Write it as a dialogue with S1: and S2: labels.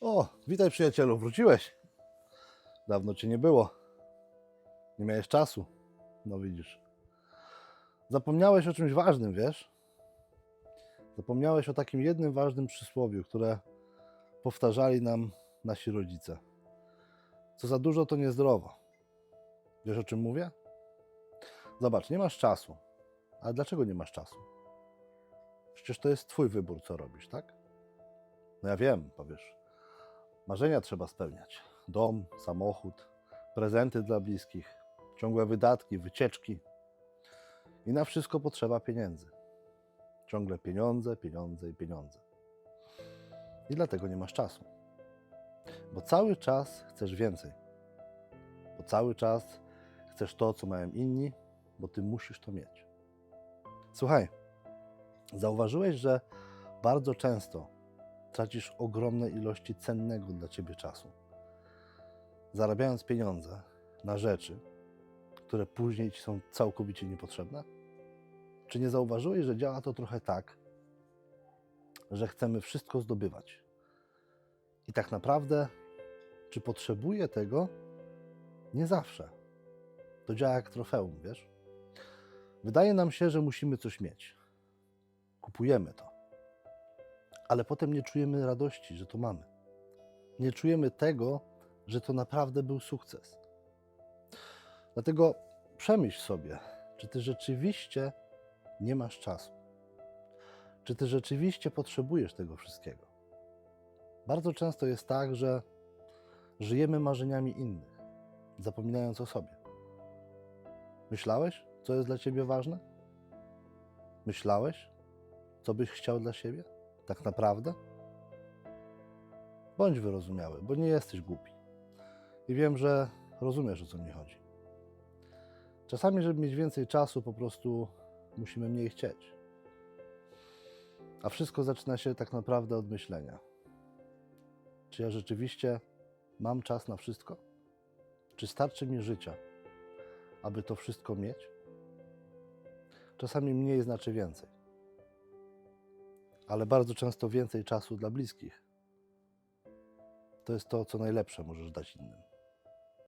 S1: O, witaj przyjacielu, wróciłeś. Dawno cię nie było. Nie miałeś czasu. No widzisz. Zapomniałeś o czymś ważnym, wiesz? Zapomniałeś o takim jednym ważnym przysłowiu, które powtarzali nam nasi rodzice. Co za dużo, to niezdrowo. Wiesz o czym mówię? Zobacz, nie masz czasu. Ale dlaczego nie masz czasu? Przecież to jest Twój wybór, co robisz, tak? No ja wiem, powiesz. Marzenia trzeba spełniać. Dom, samochód, prezenty dla bliskich, ciągłe wydatki, wycieczki. I na wszystko potrzeba pieniędzy. Ciągle pieniądze, pieniądze i pieniądze. I dlatego nie masz czasu. Bo cały czas chcesz więcej. Bo cały czas chcesz to, co mają inni, bo ty musisz to mieć. Słuchaj, zauważyłeś, że bardzo często tracisz ogromne ilości cennego dla ciebie czasu. Zarabiając pieniądze na rzeczy, które później ci są całkowicie niepotrzebne? Czy nie zauważyłeś, że działa to trochę tak, że chcemy wszystko zdobywać? I tak naprawdę, czy potrzebuję tego? Nie zawsze. To działa jak trofeum, wiesz? Wydaje nam się, że musimy coś mieć. Kupujemy to ale potem nie czujemy radości, że to mamy. Nie czujemy tego, że to naprawdę był sukces. Dlatego przemyśl sobie, czy ty rzeczywiście nie masz czasu. Czy ty rzeczywiście potrzebujesz tego wszystkiego. Bardzo często jest tak, że żyjemy marzeniami innych, zapominając o sobie. Myślałeś, co jest dla ciebie ważne? Myślałeś, co byś chciał dla siebie? Tak naprawdę? Bądź wyrozumiały, bo nie jesteś głupi. I wiem, że rozumiesz, o co mi chodzi. Czasami, żeby mieć więcej czasu, po prostu musimy mniej chcieć. A wszystko zaczyna się tak naprawdę od myślenia. Czy ja rzeczywiście mam czas na wszystko? Czy starczy mi życia, aby to wszystko mieć? Czasami mniej znaczy więcej ale bardzo często więcej czasu dla bliskich. To jest to, co najlepsze możesz dać innym.